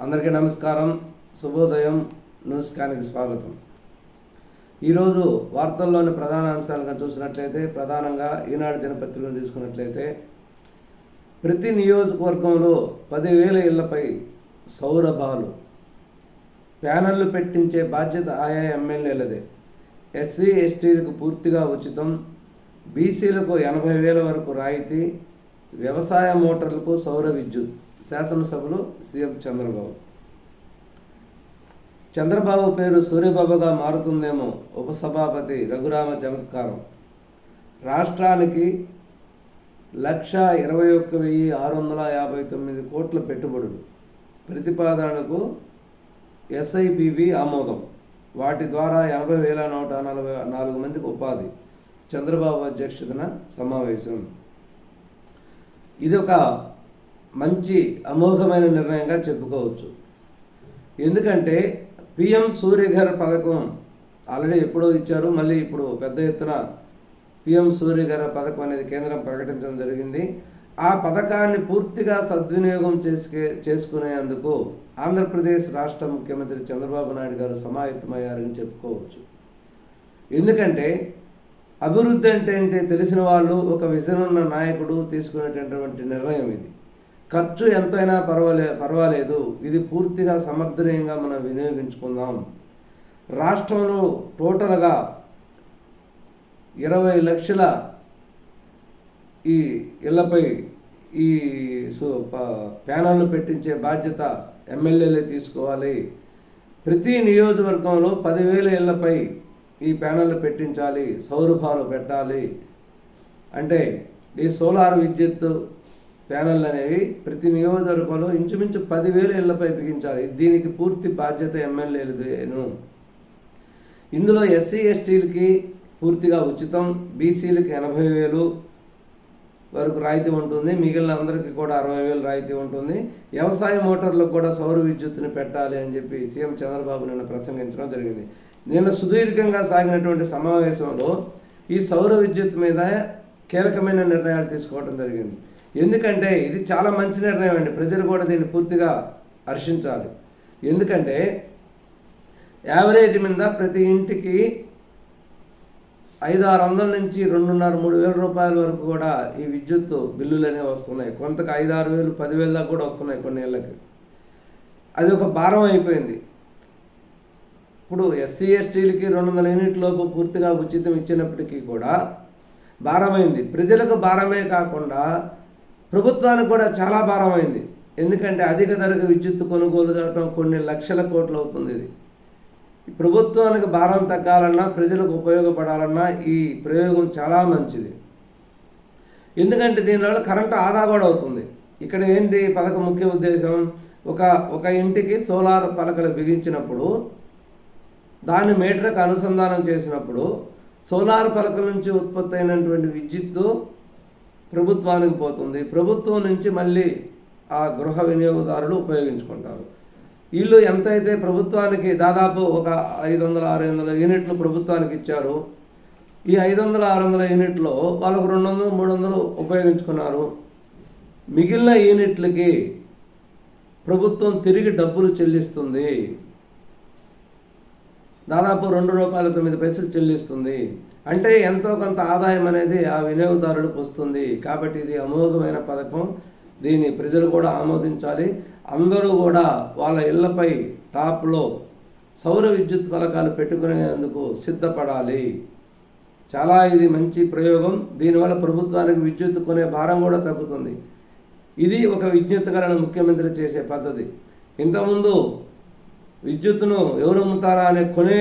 అందరికీ నమస్కారం. శుభోదయం. న్యూస్ కానికి స్వాగతం. ఈరోజు వార్తల్లోని ప్రధాన అంశాలను చూసినట్లయితే ప్రధానంగా ఈనాడు దినపత్రికను తీసుకున్నట్లయితే ప్రతి నియోజకవర్గంలో పదివేల ఇళ్ళపై సౌరభాలు ప్యానెళ్ళు పెట్టించే బాధ్యత ఆయా ఎమ్మెల్యేలదే. ఎస్సీ ఎస్టీలకు పూర్తిగా ఉచితం. బీసీలకు ఎనభై వేల వరకు రాయితీ. వ్యవసాయ మోటార్లకు సౌర విద్యుత్. శాసనసభలో సీఎం చంద్రబాబు. చంద్రబాబు పేరు సూర్యబాబుగా మారుతుందేమో ఉపసభాపతి రఘురామ చమత్కారం. రాష్ట్రానికి లక్ష ఇరవై ఒక్క వెయ్యి ఆరు వందల యాభై తొమ్మిది కోట్ల పెట్టుబడులు. ప్రతిపాదనకు ఎస్ఐపిబి ఆమోదం. వాటి ద్వారా ఎనభై వేల నూట నలభై నాలుగు మందికి ఉపాధి. చంద్రబాబు అధ్యక్షతన సమావేశం. ఇది ఒక మంచి అమోఘమైన నిర్ణయంగా చెప్పుకోవచ్చు. ఎందుకంటే పిఎం సూర్యఘర్ పథకం ఆల్రెడీ ఎప్పుడో ఇచ్చారు మళ్ళీ ఇప్పుడు పెద్ద ఎత్తున పిఎం సూర్యఘర్ పథకం అనేది కేంద్రం ప్రకటించడం జరిగింది. ఆ పథకాన్ని పూర్తిగా సద్వినియోగం చేసుకే చేసుకునేందుకు ఆంధ్రప్రదేశ్ రాష్ట్ర ముఖ్యమంత్రి చంద్రబాబు నాయుడు గారు సమాయత్తమయ్యారని చెప్పుకోవచ్చు. ఎందుకంటే అభివృద్ధి అంటే ఏంటి తెలిసిన వాళ్ళు ఒక విజన్ ఉన్న నాయకుడు తీసుకునేటటువంటి నిర్ణయం ఇది. ఖర్చు ఎంతైనా పర్వాలే పర్వాలేదు. ఇది పూర్తిగా సమర్థనీయంగా మనం వినియోగించుకుందాం. రాష్ట్రంలో టోటల్గా ఇరవై లక్షల ఈ ఇళ్ళపై ఈ సో ప- ప్యానల్ను పెట్టించే బాధ్యత ఎమ్మెల్యేలే తీసుకోవాలి. ప్రతి నియోజకవర్గంలో పదివేల ఇళ్ళపై ఈ ప్యానల్ పెట్టించాలి. సౌరభాలు పెట్టాలి. అంటే ఈ సోలార్ విద్యుత్ ప్యానెల్ అనేవి ప్రతి నియోజకవర్గంలో ఇంచుమించు పదివేల ఇళ్ళపై బిగించాలి. దీనికి పూర్తి బాధ్యత ఎమ్మెల్యేలదేను. ఇందులో ఎస్సీ ఎస్టీలకి పూర్తిగా ఉచితం బీసీలకి ఎనభై వేలు వరకు రాయితీ ఉంటుంది. మిగిలిన అందరికీ కూడా అరవై వేలు రాయితీ ఉంటుంది. వ్యవసాయ మోటార్లకు కూడా సౌర విద్యుత్తుని పెట్టాలి అని చెప్పి సీఎం చంద్రబాబు నిన్న ప్రసంగించడం జరిగింది. నిన్న సుదీర్ఘంగా సాగినటువంటి సమావేశంలో ఈ సౌర విద్యుత్ మీద కీలకమైన నిర్ణయాలు తీసుకోవడం జరిగింది. ఎందుకంటే ఇది చాలా మంచి నిర్ణయం అండి. ప్రజలు కూడా దీన్ని పూర్తిగా హర్షించాలి. ఎందుకంటే యావరేజ్ మీద ప్రతి ఇంటికి ఐదు ఆరు వందల నుంచి రెండున్నర మూడు వేల రూపాయల వరకు కూడా ఈ విద్యుత్ బిల్లులు అనేవి వస్తున్నాయి. కొంతకు ఐదు ఆరు వేలు పదివేల దాకా కూడా వస్తున్నాయి కొన్ని ఏళ్ళకి అది ఒక భారం అయిపోయింది. ఇప్పుడు ఎస్సీ ఎస్టీలకి రెండు వందల యూనిట్ లోపు పూర్తిగా ఉచితం ఇచ్చినప్పటికీ కూడా భారమైంది. ప్రజలకు భారమే కాకుండా ప్రభుత్వానికి కూడా చాలా భారమైంది. ఎందుకంటే అధిక ధరకు విద్యుత్ కొనుగోలు జరగడం కొన్ని లక్షల కోట్లు అవుతుంది ఇది. ప్రభుత్వానికి భారం తగ్గాలన్నా ప్రజలకు ఉపయోగపడాలన్నా ఈ ప్రయోగం చాలా మంచిది. ఎందుకంటే దీనివల్ల కరెంటు ఆదా కూడా అవుతుంది. ఇక్కడ ఏంటి పథకం ముఖ్య ఉద్దేశం? ఒక ఒక ఇంటికి సోలార్ పలకలు బిగించినప్పుడు దాన్ని మీటర్కి అనుసంధానం చేసినప్పుడు సోలార్ పలకల నుంచి ఉత్పత్తి అయినటువంటి విద్యుత్తు ప్రభుత్వానికి పోతుంది. ప్రభుత్వం నుంచి మళ్ళీ ఆ గృహ వినియోగదారులు ఉపయోగించుకుంటారు. వీళ్ళు ఎంతైతే ప్రభుత్వానికి దాదాపు ఒక ఐదు వందల ఆరు వందల యూనిట్లు ప్రభుత్వానికి ఇచ్చారు ఈ ఐదు వందల ఆరు వందల యూనిట్లో వాళ్ళకు రెండు వందలు మూడు వందలు ఉపయోగించుకున్నారు. మిగిలిన యూనిట్లకి ప్రభుత్వం తిరిగి డబ్బులు చెల్లిస్తుంది. దాదాపు రెండు రూపాయల తొమ్మిది పైసలు చెల్లిస్తుంది. అంటే ఎంతో కొంత ఆదాయం అనేది ఆ వినియోగదారులకు వస్తుంది కాబట్టి ఇది అమోఘమైన పథకం. దీన్ని ప్రజలు కూడా ఆమోదించాలి. అందరూ కూడా వాళ్ళ ఇళ్ళపై టాప్లో సౌర విద్యుత్ ఫలకాలు పెట్టుకునేందుకు సిద్ధపడాలి. చాలా ఇది మంచి ప్రయోగం. దీనివల్ల ప్రభుత్వానికి విద్యుత్ కొనే భారం కూడా తగ్గుతుంది. ఇది ఒక విద్యుత్కరణ ముఖ్యమంత్రి చేసే పద్ధతి. ఇంతకుముందు విద్యుత్తును ఎవరు అమ్ముతారా అనే కొనే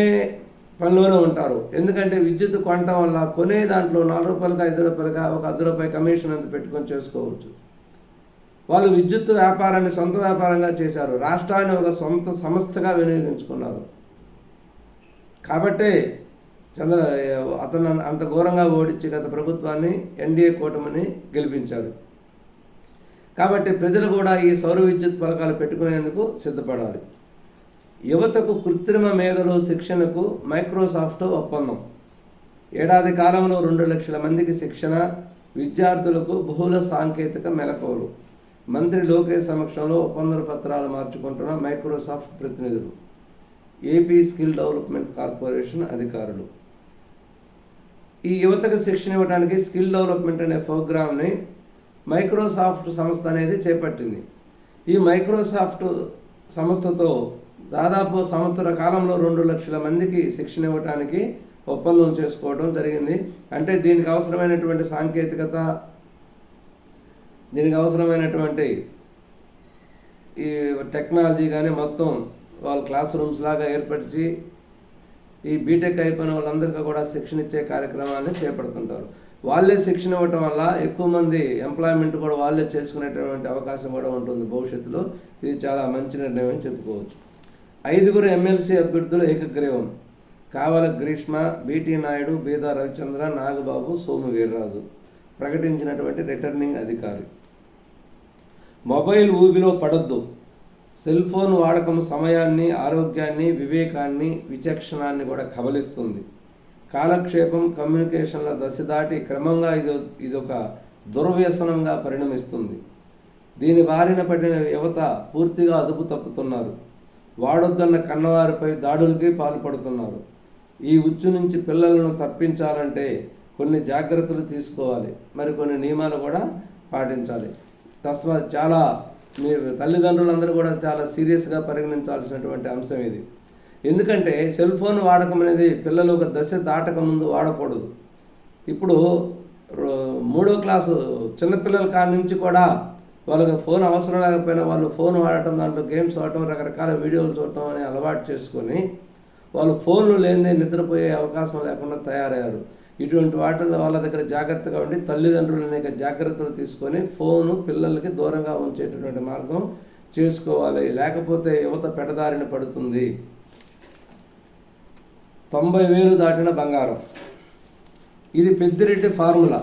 పనిలోనే ఉంటారు. ఎందుకంటే విద్యుత్ కొనటం వల్ల కొనే దాంట్లో నాలుగు రూపాయలుగా ఐదు రూపాయలుగా ఒక అర్ధ రూపాయి కమిషన్ అంత పెట్టుకొని చేసుకోవచ్చు. వాళ్ళు విద్యుత్ వ్యాపారాన్ని సొంత వ్యాపారంగా చేశారు. రాష్ట్రాన్ని ఒక సొంత సంస్థగా వినియోగించుకున్నారు. కాబట్టే చంద్ర అతను అంత ఘోరంగా ఓడించి గత ప్రభుత్వాన్ని ఎన్డీఏ కూటమిని గెలిపించారు కాబట్టి ప్రజలు కూడా ఈ సౌర విద్యుత్ పథకాలు పెట్టుకునేందుకు సిద్ధపడాలి. యువతకు కృత్రిమ మేధలో శిక్షణకు మైక్రోసాఫ్ట్ ఒప్పందం. ఏడాది కాలంలో రెండు లక్షల మందికి శిక్షణ విద్యార్థులకు బహుళ సాంకేతిక మెలకువలు మంత్రి లోకేష్ సమక్షంలో ఒప్పంద పత్రాలు మార్చుకుంటున్న మైక్రోసాఫ్ట్ ప్రతినిధులు. ఏపీ స్కిల్ డెవలప్మెంట్ కార్పొరేషన్ అధికారులు. ఈ యువతకు శిక్షణ ఇవ్వడానికి స్కిల్ డెవలప్మెంట్ అనే ప్రోగ్రామ్ని మైక్రోసాఫ్ట్ సంస్థ అనేది చేపట్టింది. ఈ మైక్రోసాఫ్ట్ సంస్థతో దాదాపు సంవత్సర కాలంలో రెండు లక్షల మందికి శిక్షణ ఇవ్వటానికి ఒప్పందం చేసుకోవడం జరిగింది. అంటే దీనికి అవసరమైనటువంటి సాంకేతికత దీనికి అవసరమైనటువంటి ఈ టెక్నాలజీ కానీ మొత్తం వాళ్ళ క్లాస్ రూమ్స్ లాగా ఏర్పరిచి ఈ బీటెక్ అయిపోయిన వాళ్ళందరికీ కూడా శిక్షణ ఇచ్చే కార్యక్రమాన్ని చేపడుతుంటారు. వాళ్ళే శిక్షణ ఇవ్వటం వల్ల ఎక్కువ మంది ఎంప్లాయ్మెంట్ కూడా వాళ్ళే చేసుకునేటటువంటి అవకాశం కూడా ఉంటుంది భవిష్యత్తులో. ఇది చాలా మంచి నిర్ణయం అని చెప్పుకోవచ్చు. ఐదుగురు ఎమ్మెల్సీ అభ్యర్థులు ఏకగ్రీవం. కావల గ్రీష్మ బీటీ నాయుడు బీదా రవిచంద్ర నాగబాబు సోము వీర్రాజు ప్రకటించినటువంటి రిటర్నింగ్ అధికారి. మొబైల్ ఊబిలో పడద్దు. సెల్ ఫోన్ వాడకం సమయాన్ని ఆరోగ్యాన్ని వివేకాన్ని విచక్షణాన్ని కూడా కబలిస్తుంది. కాలక్షేపం కమ్యూనికేషన్ల దశ దాటి క్రమంగా ఇది ఇదొక దుర్వ్యసనంగా పరిణమిస్తుంది. దీని బారిన పడిన యువత పూర్తిగా అదుపు తప్పుతున్నారు. వాడొద్దన్న కన్నవారిపై దాడులకి పాల్పడుతున్నారు. ఈ ఉచ్చు నుంచి పిల్లలను తప్పించాలంటే కొన్ని జాగ్రత్తలు తీసుకోవాలి. మరి కొన్ని నియమాలు కూడా పాటించాలి. తస్మా చాలా మీ తల్లిదండ్రులందరూ కూడా చాలా సీరియస్గా పరిగణించాల్సినటువంటి అంశం ఇది. ఎందుకంటే సెల్ ఫోన్ వాడకం అనేది పిల్లలు ఒక దశ దాటక ముందు వాడకూడదు. ఇప్పుడు మూడో క్లాసు చిన్నపిల్లల కాడి నుంచి కూడా వాళ్ళకి ఫోన్ అవసరం లేకపోయినా వాళ్ళు ఫోన్ వాడటం దాంట్లో గేమ్స్ ఆడటం రకరకాల వీడియోలు చూడటం అని అలవాటు చేసుకొని వాళ్ళు ఫోన్లు లేనిదే నిద్రపోయే అవకాశం లేకుండా తయారయ్యారు. ఇటువంటి వాటిల్లో వాళ్ళ దగ్గర జాగ్రత్తగా ఉండి తల్లిదండ్రులు అనేక జాగ్రత్తలు తీసుకొని ఫోను పిల్లలకి దూరంగా ఉంచేటటువంటి మార్గం చేసుకోవాలి. లేకపోతే యువత పెడదారిన పడుతుంది. తొంభై వేలు దాటిన బంగారం. ఇది పెద్దిరెడ్డి ఫార్ములా.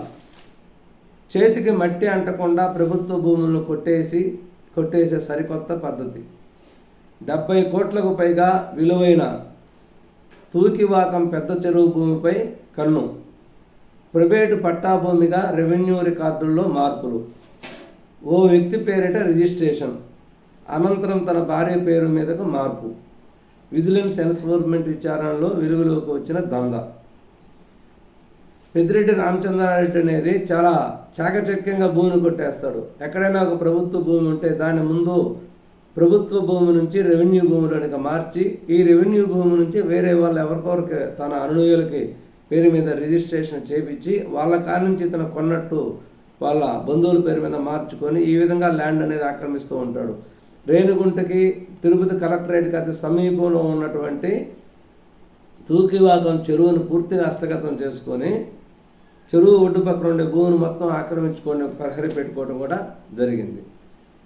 చేతికి మట్టి అంటకుండా ప్రభుత్వ భూములను కొట్టేసి కొట్టేసే సరికొత్త పద్ధతి. డెబ్బై కోట్లకు పైగా విలువైన తూకివాకం పెద్ద చెరువు భూమిపై కన్ను. ప్రైవేటు పట్టా భూమిగా రెవెన్యూ రికార్డుల్లో మార్పులు. ఓ వ్యక్తి పేరిట రిజిస్ట్రేషన్. అనంతరం తన భార్య పేరు మీదకు మార్పు. విజిలెన్స్ ఎన్ఫోర్స్మెంట్ విచారణలో వెలుగులోకి వచ్చిన దందా. పెద్దిరెడ్డి రామచంద్రారెడ్డి అనేది చాలా చాకచక్యంగా భూమిని కొట్టేస్తాడు. ఎక్కడైనా ఒక ప్రభుత్వ భూమి ఉంటే దాని ముందు ప్రభుత్వ భూమి నుంచి రెవెన్యూ భూమిలోనికి మార్చి ఈ రెవెన్యూ భూమి నుంచి వేరే వాళ్ళు ఎవరికొరికి తన అనుయులకి పేరు మీద రిజిస్ట్రేషన్ చేపించి వాళ్ళ కాడి నుంచి తన కొన్నట్టు వాళ్ళ బంధువుల పేరు మీద మార్చుకొని ఈ విధంగా ల్యాండ్ అనేది ఆక్రమిస్తూ ఉంటాడు. రేణుగుంటకి తిరుపతి కలెక్టరేట్కి అతి సమీపంలో ఉన్నటువంటి తూకివాకం చెరువును పూర్తిగా హస్తగతం చేసుకొని చెరువు ఒడ్డు పక్కన ఉండే భూమిని మొత్తం ఆక్రమించుకొని ప్రహరి పెట్టుకోవడం కూడా జరిగింది.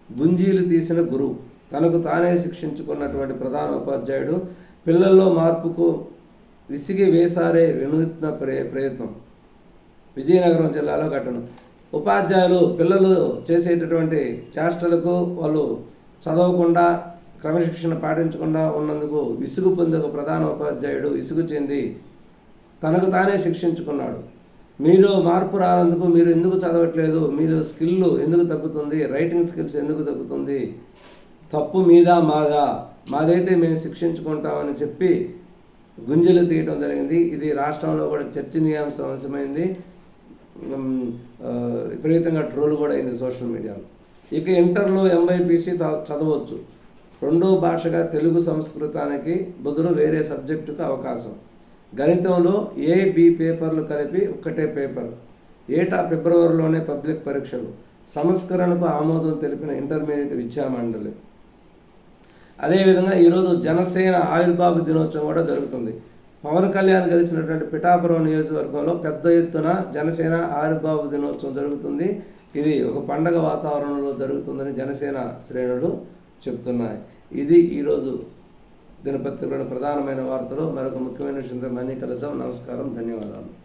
గుంజీలు తీసిన గురువు తనకు తానే శిక్షించుకున్నటువంటి ప్రధాన ఉపాధ్యాయుడు పిల్లల్లో మార్పుకు విసిగి వేసారే వినూత్న ప్రయ ప్రయత్నం. విజయనగరం జిల్లాలో ఘటన. ఉపాధ్యాయులు పిల్లలు చేసేటటువంటి చేష్టలకు వాళ్ళు చదవకుండా క్రమశిక్షణ పాటించకుండా ఉన్నందుకు విసుగు పొంది ఒక ప్రధాన ఉపాధ్యాయుడు విసుగు చెంది తనకు తానే శిక్షించుకున్నాడు. మీరు మార్పు రానందుకు మీరు ఎందుకు చదవట్లేదు? మీరు స్కిల్ ఎందుకు తగ్గుతుంది? రైటింగ్ స్కిల్స్ ఎందుకు తగ్గుతుంది? తప్పు మీద మాగా మాదైతే మేము శిక్షించుకుంటామని చెప్పి గుంజలు తీయటం జరిగింది. ఇది రాష్ట్రంలో కూడా చర్చనీయాంశం అంశమైంది విపరీతంగా ట్రోల్ కూడా అయింది సోషల్ మీడియాలో. ఇక ఇంటర్లో ఎంఐపిసి చదవచ్చు. రెండో భాషగా తెలుగు సంస్కృతానికి బదులు వేరే సబ్జెక్టుకు అవకాశం. గణితంలో ఏ బి పేపర్లు కలిపి ఒక్కటే పేపర్. ఏటా ఫిబ్రవరిలోనే పబ్లిక్ పరీక్షలు. సంస్కరణకు ఆమోదం తెలిపిన ఇంటర్మీడియట్ విద్యా మండలి అదేవిధంగా ఈరోజు జనసేన ఆవిర్భావ దినోత్సవం కూడా జరుగుతుంది. పవన్ కళ్యాణ్ గెలిచినటువంటి పిఠాపురం నియోజకవర్గంలో పెద్ద ఎత్తున జనసేన ఆవిర్భావ దినోత్సవం జరుగుతుంది. ఇది ఒక పండగ వాతావరణంలో జరుగుతుందని జనసేన శ్రేణులు చెప్తున్నాయి. ఇది ఈరోజు దినపత్రికలోని ప్రధానమైన వార్తలు. మరొక ముఖ్యమైన విషయంతో మళ్ళీ కలుద్దాం. నమస్కారం. ధన్యవాదాలు.